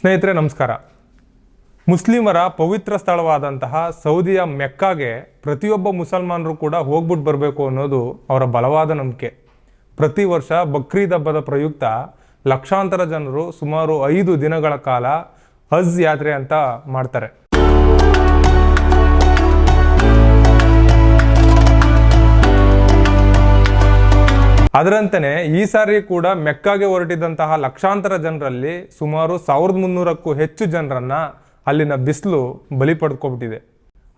ಸ್ನೇಹಿತರೆ, ನಮಸ್ಕಾರ. ಮುಸ್ಲಿಮರ ಪವಿತ್ರ ಸ್ಥಳವಾದಂತಹ ಸೌದಿಯ ಮೆಕ್ಕಾಗೆ ಪ್ರತಿಯೊಬ್ಬ ಮುಸಲ್ಮಾನರು ಕೂಡ ಹೋಗ್ಬಿಟ್ಟು ಬರಬೇಕು ಅನ್ನೋದು ಅವರ ಬಲವಾದ ನಂಬಿಕೆ. ಪ್ರತಿ ವರ್ಷ ಬಕ್ರೀದ್ ಹಬ್ಬದ ಪ್ರಯುಕ್ತ ಲಕ್ಷಾಂತರ ಜನರು ಸುಮಾರು ಐದು ದಿನಗಳ ಕಾಲ ಹಜ್ ಯಾತ್ರೆ ಅಂತ ಮಾಡ್ತಾರೆ. ಅದರಂತೆಯೇ ಈ ಸಾರಿ ಕೂಡ ಮೆಕ್ಕಾಗೆ ಹೊರಟಿದಂತಹ ಲಕ್ಷಾಂತರ ಜನರಲ್ಲಿ ಸುಮಾರು ಸಾವಿರದ ಮುನ್ನೂರಕ್ಕೂ ಹೆಚ್ಚು ಜನರನ್ನ ಅಲ್ಲಿನ ಬಿಸಿಲು ಬಲಿ ಪಡ್ಕೊಬಿಟ್ಟಿದೆ.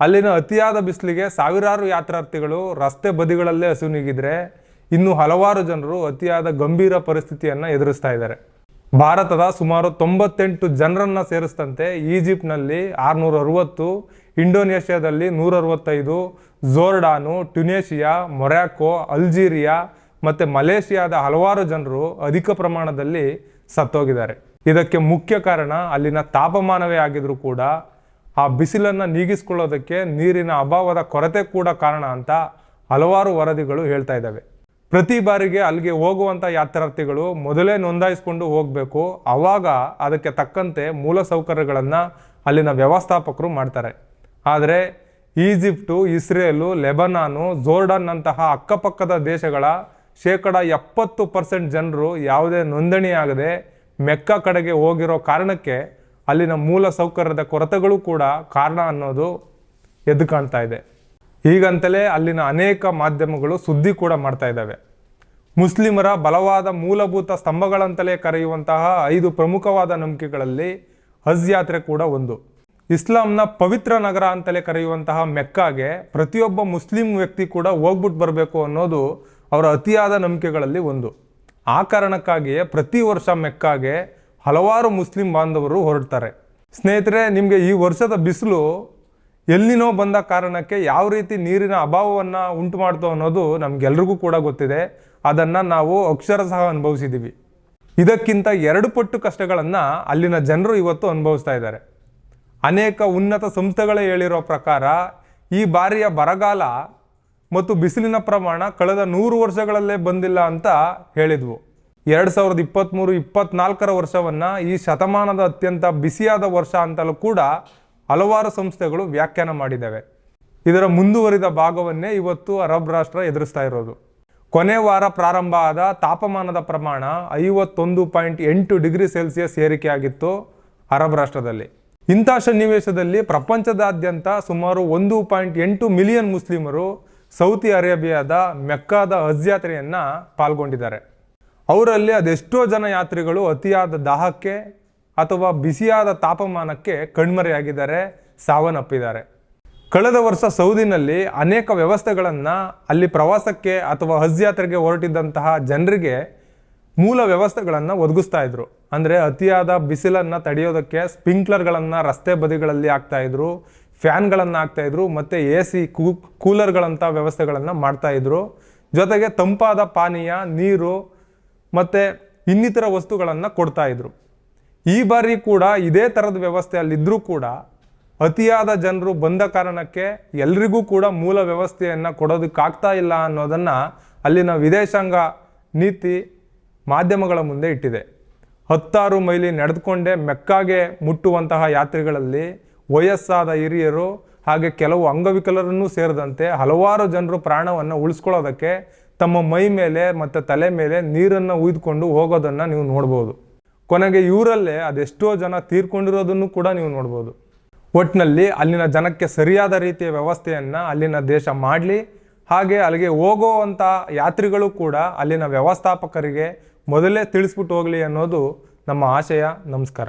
ಅಲ್ಲಿನ ಅತಿಯಾದ ಬಿಸಿಲಿಗೆ ಸಾವಿರಾರು ಯಾತ್ರಾರ್ಥಿಗಳು ರಸ್ತೆ ಬದಿಗಳಲ್ಲೇ ಹಸುನಿಗಿದ್ರೆ ಇನ್ನು ಹಲವಾರು ಜನರು ಅತಿಯಾದ ಗಂಭೀರ ಪರಿಸ್ಥಿತಿಯನ್ನು ಎದುರಿಸ್ತಾ ಇದ್ದಾರೆ. ಭಾರತದ ಸುಮಾರು ತೊಂಬತ್ತೆಂಟು ಜನರನ್ನ ಸೇರಿಸಿದಂತೆ ಈಜಿಪ್ಟ್ನಲ್ಲಿ ಆರುನೂರ ಅರವತ್ತು ಇಂಡೋನೇಷ್ಯಾದಲ್ಲಿ ನೂರ ಅರವತ್ತೈದು ಜೋರ್ಡಾನು ಟ್ಯುನೇಷಿಯಾ ಮೊರ್ಯಾಕೋ ಅಲ್ಜೀರಿಯಾ ಮತ್ತು ಮಲೇಷಿಯಾದ ಹಲವಾರು ಜನರು ಅಧಿಕ ಪ್ರಮಾಣದಲ್ಲಿ ಸತ್ತೋಗಿದ್ದಾರೆ. ಇದಕ್ಕೆ ಮುಖ್ಯ ಕಾರಣ ಅಲ್ಲಿನ ತಾಪಮಾನವೇ ಆಗಿದ್ರೂ ಕೂಡ ಆ ಬಿಸಿಲನ್ನು ನೀಗಿಸ್ಕೊಳ್ಳೋದಕ್ಕೆ ನೀರಿನ ಅಭಾವದ ಕೊರತೆ ಕೂಡ ಕಾರಣ ಅಂತ ಹಲವಾರು ವರದಿಗಳು ಹೇಳ್ತಾ ಇದ್ದಾವೆ. ಪ್ರತಿ ಬಾರಿಗೆ ಅಲ್ಲಿಗೆ ಹೋಗುವಂಥ ಯಾತ್ರಾರ್ಥಿಗಳು ಮೊದಲೇ ನೋಂದಾಯಿಸ್ಕೊಂಡು ಹೋಗಬೇಕು. ಆವಾಗ ಅದಕ್ಕೆ ತಕ್ಕಂತೆ ಮೂಲ ಸೌಕರ್ಯಗಳನ್ನು ಅಲ್ಲಿನ ವ್ಯವಸ್ಥಾಪಕರು ಮಾಡ್ತಾರೆ. ಆದರೆ ಈಜಿಪ್ಟು, ಇಸ್ರೇಲು, ಲೆಬನಾನು, ಜೋರ್ಡನ್ನಂತಹ ಅಕ್ಕಪಕ್ಕದ ದೇಶಗಳ ಶೇಕಡ ಎಪ್ಪತ್ತು ಪರ್ಸೆಂಟ್ ಜನರು ಯಾವುದೇ ನೋಂದಣಿಯಾಗದೆ ಮೆಕ್ಕ ಕಡೆಗೆ ಹೋಗಿರೋ ಕಾರಣಕ್ಕೆ ಅಲ್ಲಿನ ಮೂಲ ಸೌಕರ್ಯದ ಕೊರತೆಗಳು ಕೂಡ ಕಾರಣ ಅನ್ನೋದು ಎದ್ದು ಕಾಣ್ತಾ ಇದೆ. ಹೀಗಂತಲೇ ಅಲ್ಲಿನ ಅನೇಕ ಮಾಧ್ಯಮಗಳು ಸುದ್ದಿ ಕೂಡ ಮಾಡ್ತಾ ಇದ್ದಾವೆ. ಮುಸ್ಲಿಮರ ಬಲವಾದ ಮೂಲಭೂತ ಸ್ತಂಭಗಳಂತಲೇ ಕರೆಯುವಂತಹ ಐದು ಪ್ರಮುಖವಾದ ನಂಬಿಕೆಗಳಲ್ಲಿ ಹಜ್ ಯಾತ್ರೆ ಕೂಡ ಒಂದು. ಇಸ್ಲಾಂನ ಪವಿತ್ರ ನಗರ ಅಂತಲೇ ಕರೆಯುವಂತಹ ಮೆಕ್ಕಾಗೆ ಪ್ರತಿಯೊಬ್ಬ ಮುಸ್ಲಿಂ ವ್ಯಕ್ತಿ ಕೂಡ ಹೋಗ್ಬಿಟ್ಟು ಬರಬೇಕು ಅನ್ನೋದು ಅವರ ಅತಿಯಾದ ನಂಬಿಕೆಗಳಲ್ಲಿ ಒಂದು. ಆ ಕಾರಣಕ್ಕಾಗಿಯೇ ಪ್ರತಿ ವರ್ಷ ಮೆಕ್ಕಾಗೆ ಹಲವಾರು ಮುಸ್ಲಿಂ ಬಾಂಧವರು ಹೊರಡ್ತಾರೆ. ಸ್ನೇಹಿತರೆ, ನಿಮಗೆ ಈ ವರ್ಷದ ಬಿಸಿಲು ಎಲ್ಲಿನೋ ಬಂದ ಕಾರಣಕ್ಕೆ ಯಾವ ರೀತಿ ನೀರಿನ ಅಭಾವವನ್ನು ಉಂಟು ಮಾಡ್ತು ಅನ್ನೋದು ನಮಗೆಲ್ರಿಗೂ ಕೂಡ ಗೊತ್ತಿದೆ. ಅದನ್ನು ನಾವು ಅಕ್ಷರ ಸಹ ಅನುಭವಿಸಿದ್ದೀವಿ ಇದಕ್ಕಿಂತ ಎರಡು ಪಟ್ಟು ಕಷ್ಟಗಳನ್ನು ಅಲ್ಲಿನ ಜನರು ಇವತ್ತು ಅನುಭವಿಸ್ತಾ ಇದ್ದಾರೆ. ಅನೇಕ ಉನ್ನತ ಸಂಸ್ಥೆಗಳೇ ಹೇಳಿರೋ ಪ್ರಕಾರ ಈ ಬಾರಿಯ ಬರಗಾಲ ಮತ್ತು ಬಿಸಿಲಿನ ಪ್ರಮಾಣ ಕಳೆದ ನೂರು ವರ್ಷಗಳಲ್ಲೇ ಬಂದಿಲ್ಲ ಅಂತ ಹೇಳಿದ್ವು. ಎರಡು ಸಾವಿರದ ಇಪ್ಪತ್ತ್ಮೂರು ಇಪ್ಪತ್ನಾಲ್ಕರ ವರ್ಷವನ್ನು ಈ ಶತಮಾನದ ಅತ್ಯಂತ ಬಿಸಿಯಾದ ವರ್ಷ ಅಂತಲೂ ಕೂಡ ಹಲವಾರು ಸಂಸ್ಥೆಗಳು ವ್ಯಾಖ್ಯಾನ ಮಾಡಿದ್ದಾವೆ ಇದರ ಮುಂದುವರಿದ ಭಾಗವನ್ನೇ ಇವತ್ತು ಅರಬ್ ರಾಷ್ಟ್ರ ಎದುರಿಸ್ತಾ ಇರೋದು. ಕೊನೆ ವಾರ ಪ್ರಾರಂಭ ಆದ ತಾಪಮಾನದ ಪ್ರಮಾಣ ಐವತ್ತೊಂದು ಪಾಯಿಂಟ್ ಎಂಟು ಡಿಗ್ರಿ ಸೆಲ್ಸಿಯಸ್ ಏರಿಕೆಯಾಗಿತ್ತು ಅರಬ್ ರಾಷ್ಟ್ರದಲ್ಲಿ. ಇಂಥ ಸನ್ನಿವೇಶದಲ್ಲಿ ಪ್ರಪಂಚದಾದ್ಯಂತ ಸುಮಾರು ಒಂದು ಪಾಯಿಂಟ್ ಎಂಟು ಮಿಲಿಯನ್ ಮುಸ್ಲಿಮರು ಸೌದಿ ಅರೇಬಿಯಾದ ಮೆಕ್ಕಾದ ಹಜ್ ಯಾತ್ರೆಯನ್ನು ಪಾಲ್ಗೊಂಡಿದ್ದಾರೆ. ಅವರಲ್ಲಿ ಅದೆಷ್ಟೋ ಜನ ಯಾತ್ರಿಗಳು ಅತಿಯಾದ ದಾಹಕ್ಕೆ ಅಥವಾ ಬಿಸಿಯಾದ ತಾಪಮಾನಕ್ಕೆ ಕಣ್ಮರೆಯಾಗಿದ್ದಾರೆ, ಸಾವನ್ನಪ್ಪಿದ್ದಾರೆ. ಕಳೆದ ವರ್ಷ ಸೌದಿನಲ್ಲಿ ಅನೇಕ ವ್ಯವಸ್ಥೆಗಳನ್ನು ಅಲ್ಲಿ ಪ್ರವಾಸಕ್ಕೆ ಅಥವಾ ಹಜ್ ಯಾತ್ರೆಗೆ ಹೊರಟಿದ್ದಂತಹ ಜನರಿಗೆ ಮೂಲ ವ್ಯವಸ್ಥೆಗಳನ್ನು ಒದಗಿಸ್ತಾ ಇದ್ರು. ಅಂದರೆ ಅತಿಯಾದ ಬಿಸಿಲನ್ನು ತಡೆಯೋದಕ್ಕೆ ಸ್ಪಿಂಕ್ಲರ್ಗಳನ್ನು ರಸ್ತೆ ಬದಿಗಳಲ್ಲಿ ಹಾಕ್ತಾ ಇದ್ರು. ಫ್ಯಾನ್ಗಳನ್ನು ಹಾಕ್ತಾ ಇದ್ರು, ಮತ್ತು ಎ ಸಿ ಕೂ ಕೂಲರ್ಗಳಂಥ ವ್ಯವಸ್ಥೆಗಳನ್ನು ಮಾಡ್ತಾ ಇದ್ರು. ಜೊತೆಗೆ ತಂಪಾದ ಪಾನೀಯ, ನೀರು, ಮತ್ತು ಇನ್ನಿತರ ವಸ್ತುಗಳನ್ನು ಕೊಡ್ತಾ ಇದ್ರು. ಈ ಬಾರಿ ಕೂಡ ಇದೇ ಥರದ ವ್ಯವಸ್ಥೆ ಅಲ್ಲಿದ್ದರೂ ಕೂಡ ಅತಿಯಾದ ಜನರು ಬಂದ ಕಾರಣಕ್ಕೆ ಎಲ್ರಿಗೂ ಕೂಡ ಮೂಲ ವ್ಯವಸ್ಥೆಯನ್ನು ಕೊಡೋದಕ್ಕಾಗ್ತಾ ಇಲ್ಲ ಅನ್ನೋದನ್ನು ಅಲ್ಲಿನ ವಿದೇಶಾಂಗ ನೀತಿ ಮಾಧ್ಯಮಗಳ ಮುಂದೆ ಇಟ್ಟಿದೆ. ಹತ್ತಾರು ಮೈಲಿ ನಡೆದುಕೊಂಡೇ ಮೆಕ್ಕಾಗೆ ಮುಟ್ಟುವಂತಹ ಯಾತ್ರಿಗಳಲ್ಲಿ ವಯಸ್ಸಾದ ಹಿರಿಯರು ಹಾಗೆ ಕೆಲವು ಅಂಗವಿಕಲರನ್ನೂ ಸೇರಿದಂತೆ ಹಲವಾರು ಜನರು ಪ್ರಾಣವನ್ನು ಉಳಿಸ್ಕೊಳ್ಳೋದಕ್ಕೆ ತಮ್ಮ ಮೈ ಮೇಲೆ ಮತ್ತು ತಲೆ ಮೇಲೆ ನೀರನ್ನು ಉಯ್ದುಕೊಂಡು ಹೋಗೋದನ್ನು ನೀವು ನೋಡ್ಬೋದು. ಕೊನೆಗೆ ಇವರಲ್ಲೇ ಅದೆಷ್ಟೋ ಜನ ತೀರ್ಕೊಂಡಿರೋದನ್ನು ಕೂಡ ನೀವು ನೋಡ್ಬೋದು. ಒಟ್ಟಿನಲ್ಲಿ ಅಲ್ಲಿನ ಜನಕ್ಕೆ ಸರಿಯಾದ ರೀತಿಯ ವ್ಯವಸ್ಥೆಯನ್ನು ಅಲ್ಲಿನ ದೇಶ ಮಾಡಲಿ, ಹಾಗೆ ಅಲ್ಲಿಗೆ ಹೋಗುವಂಥ ಯಾತ್ರಿಗಳು ಕೂಡ ಅಲ್ಲಿನ ವ್ಯವಸ್ಥಾಪಕರಿಗೆ ಮೊದಲೇ ತಿಳಿಸ್ಬಿಟ್ಟು ಹೋಗಲಿ ಅನ್ನೋದು ನಮ್ಮ ಆಶಯ, ನಮಸ್ಕಾರ.